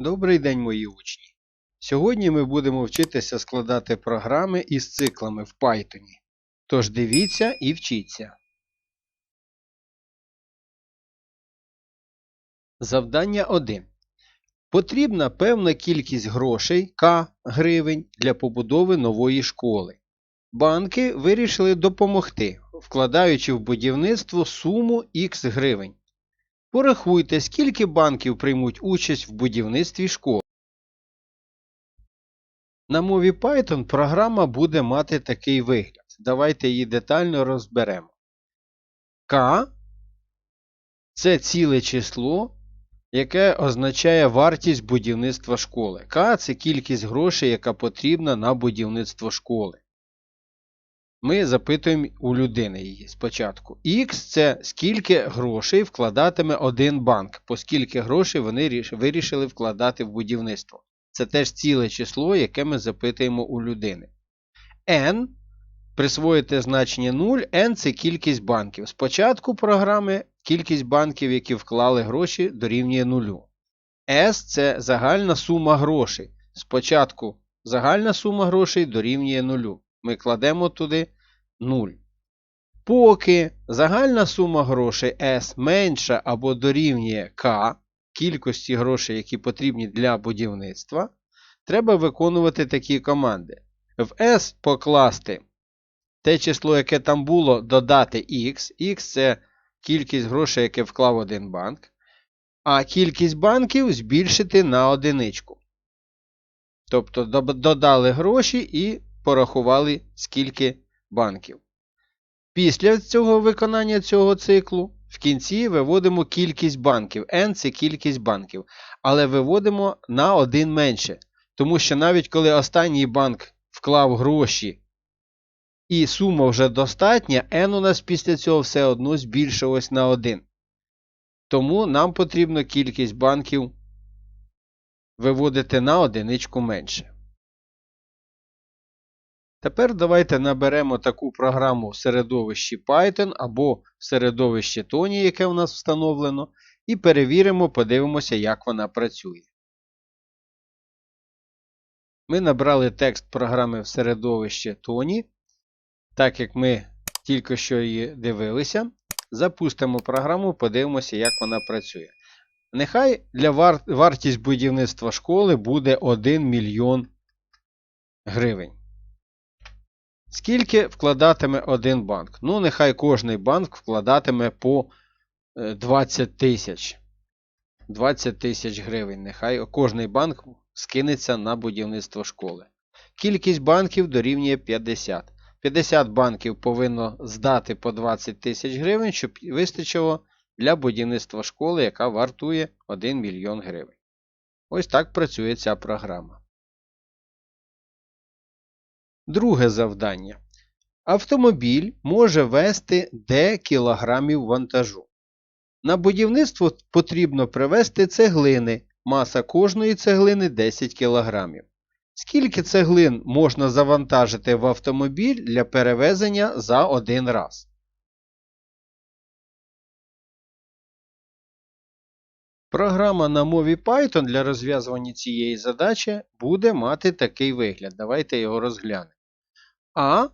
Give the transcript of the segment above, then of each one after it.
Добрий день, мої учні! Сьогодні ми будемо вчитися складати програми із циклами в Python. Тож дивіться і вчіться. Завдання 1. Потрібна певна кількість грошей К гривень для побудови нової школи. Банки вирішили допомогти, вкладаючи в будівництво суму Х гривень. Порахуйте, скільки банків приймуть участь в будівництві школи. На мові Python програма буде мати такий вигляд. Давайте її детально розберемо. К це ціле число, яке означає вартість будівництва школи. К це кількість грошей, яка потрібна на будівництво школи. Ми запитуємо у людини її спочатку. Х це скільки грошей вкладатиме один банк, оскільки грошей вони вирішили вкладати в будівництво. Це теж ціле число, яке ми запитуємо у людини. n присвоїте значення 0, n це кількість банків. Спочатку програми кількість банків, які вклали гроші, дорівнює 0. S це загальна сума грошей. Спочатку загальна сума грошей дорівнює 0. Ми кладемо туди 0. Поки загальна сума грошей S менша або дорівнює K, кількості грошей, які потрібні для будівництва, треба виконувати такі команди. В S покласти те число, яке там було, додати X. X це кількість грошей, яке вклав один банк. А кількість банків збільшити на одиничку. Тобто додали гроші і порахували, скільки банків. Після цього виконання цього циклу в кінці виводимо кількість банків. N це кількість банків. Але виводимо на один менше. Тому що навіть коли останній банк вклав гроші і сума вже достатня, n у нас після цього все одно збільшилось на 1. Тому нам потрібно кількість банків виводити на одиничку менше. Тепер давайте наберемо таку програму в середовищі Python або в середовищі Tony, яке в нас встановлено, і перевіримо, подивимося, як вона працює. Ми набрали текст програми в середовище Tony. Так як ми тільки що її дивилися, запустимо програму, подивимося, як вона працює. Нехай для вар... вартість будівництва школи буде 1 мільйон гривень. Скільки вкладатиме один банк? Ну, нехай кожний банк вкладатиме по е, 20 тисяч. 20 тисяч гривень. Нехай кожний банк скинеться на будівництво школи. Кількість банків дорівнює 50. 50 банків повинно здати по 20 тисяч гривень, щоб вистачило для будівництва школи, яка вартує 1 мільйон гривень. Ось так працює ця програма. Друге завдання. Автомобіль може вести D кілограмів вантажу. На будівництво потрібно привезти цеглини. Маса кожної цеглини 10 кілограмів. Скільки цеглин можна завантажити в автомобіль для перевезення за один раз? Програма на мові Python для розв'язування цієї задачі буде мати такий вигляд. Давайте його розглянемо. А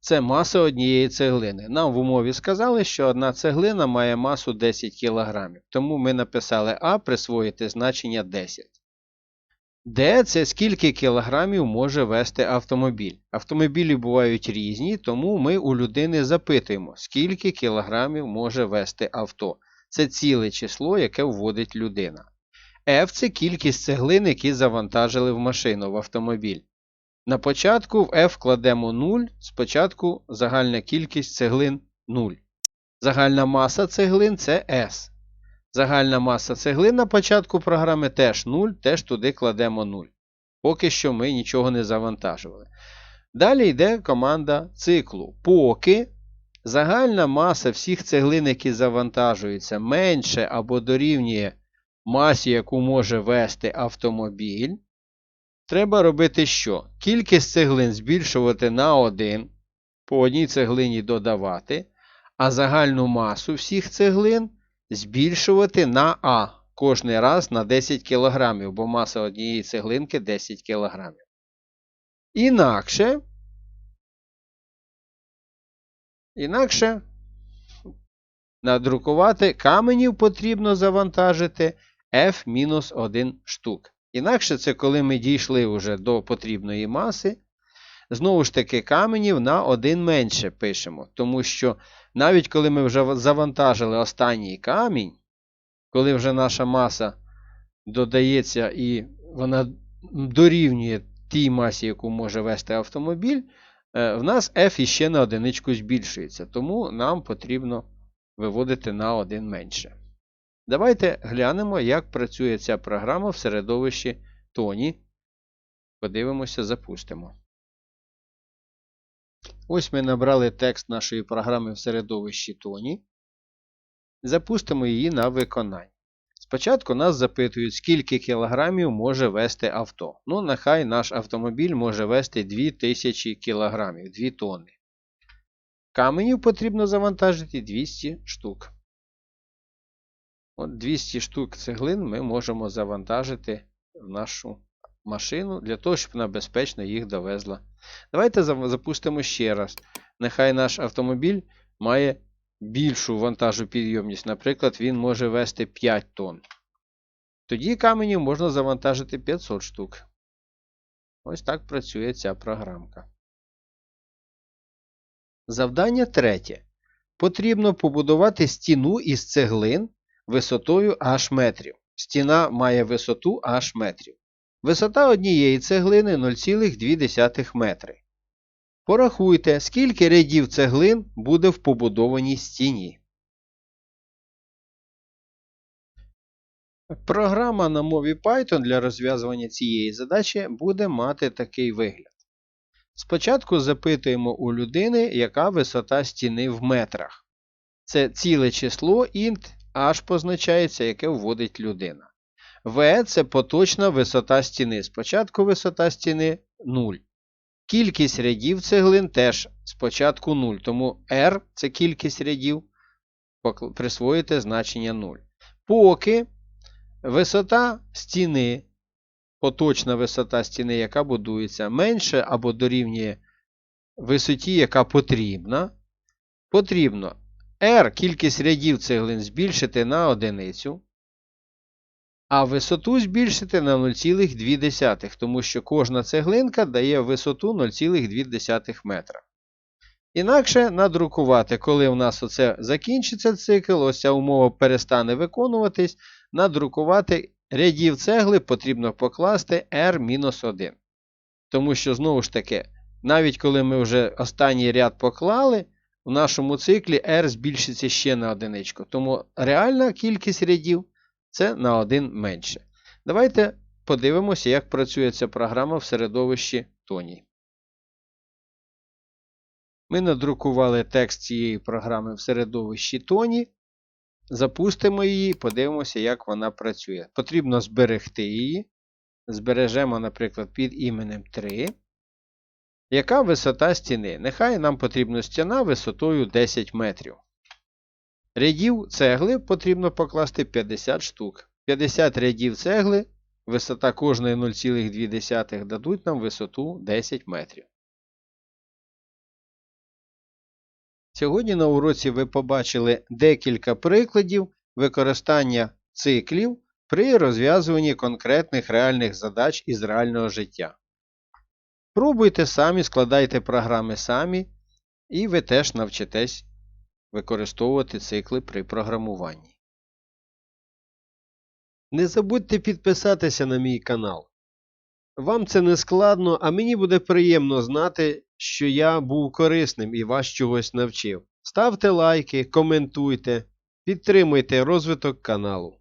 це маса однієї цеглини. Нам в умові сказали, що одна цеглина має масу 10 кг. Тому ми написали А присвоїти значення 10. Д це скільки кілограмів може вести автомобіль. Автомобілі бувають різні, тому ми у людини запитуємо, скільки кілограмів може вести авто. Це ціле число, яке вводить людина. F це кількість цеглин, які завантажили в машину в автомобіль. На початку в F кладемо 0, спочатку загальна кількість цеглин 0. Загальна маса цеглин це S. Загальна маса цеглин на початку програми теж 0, теж туди кладемо 0. Поки що ми нічого не завантажували. Далі йде команда циклу. Поки загальна маса всіх цеглин, які завантажуються, менше або дорівнює масі, яку може вести автомобіль, треба робити що? Кількість цеглин збільшувати на 1, по одній цеглині додавати, а загальну масу всіх цеглин збільшувати на А. кожний раз на 10 кг, бо маса однієї цеглинки 10 кг. Інакше, інакше надрукувати каменів потрібно завантажити F-1 штук. Інакше це коли ми дійшли вже до потрібної маси. Знову ж таки, каменів на один менше пишемо. Тому що навіть коли ми вже завантажили останній камінь, коли вже наша маса додається і вона дорівнює тій масі, яку може вести автомобіль, е, в нас F іще на одиничку збільшується. Тому нам потрібно виводити на один менше. Давайте глянемо, як працює ця програма в середовищі Тоні. Подивимося, запустимо. Ось ми набрали текст нашої програми в середовищі Тоні. Запустимо її на виконання. Спочатку нас запитують, скільки кілограмів може вести авто. Ну, нехай наш автомобіль може вести 2000 кілограмів, 2 тонни. Каменів потрібно завантажити 200 штук. От 200 штук цеглин ми можемо завантажити в нашу машину для того, щоб вона безпечно їх довезла. Давайте запустимо ще раз. Нехай наш автомобіль має більшу вантажопідйомність. Наприклад, він може вести 5 тонн. Тоді каменів можна завантажити 500 штук. Ось так працює ця програмка. Завдання третє. Потрібно побудувати стіну із цеглин висотою h метрів. Стіна має висоту h метрів. Висота однієї цеглини 0,2 метри. Порахуйте, скільки рядів цеглин буде в побудованій стіні. Програма на мові Python для розв'язування цієї задачі буде мати такий вигляд. Спочатку запитуємо у людини, яка висота стіни в метрах. Це ціле число int h позначається, яке вводить людина. V це поточна висота стіни. Спочатку висота стіни 0. Кількість рядів цеглин теж спочатку 0. Тому R це кількість рядів. Присвоїте значення 0. Поки висота стіни, поточна висота стіни, яка будується, менше або дорівнює висоті, яка потрібна. Потрібно R кількість рядів цеглин збільшити на одиницю а висоту збільшити на 0,2, тому що кожна цеглинка дає висоту 0,2 метра. Інакше надрукувати, коли у нас оце закінчиться цикл, ось ця умова перестане виконуватись, надрукувати рядів цегли потрібно покласти R-1. Тому що, знову ж таки, навіть коли ми вже останній ряд поклали, в нашому циклі R збільшиться ще на одиничку. Тому реальна кількість рядів це на один менше. Давайте подивимося, як працює ця програма в середовищі Тоні. Ми надрукували текст цієї програми в середовищі Тоні. Запустимо її, подивимося, як вона працює. Потрібно зберегти її. Збережемо, наприклад, під іменем 3. Яка висота стіни? Нехай нам потрібна стіна висотою 10 метрів. Рядів цегли потрібно покласти 50 штук. 50 рядів цегли, висота кожної 0,2 дадуть нам висоту 10 метрів. Сьогодні на уроці ви побачили декілька прикладів використання циклів при розв'язуванні конкретних реальних задач із реального життя. Пробуйте самі, складайте програми самі, і ви теж навчитесь використовувати цикли при програмуванні. Не забудьте підписатися на мій канал. Вам це не складно, а мені буде приємно знати, що я був корисним і вас чогось навчив. Ставте лайки, коментуйте, підтримуйте розвиток каналу.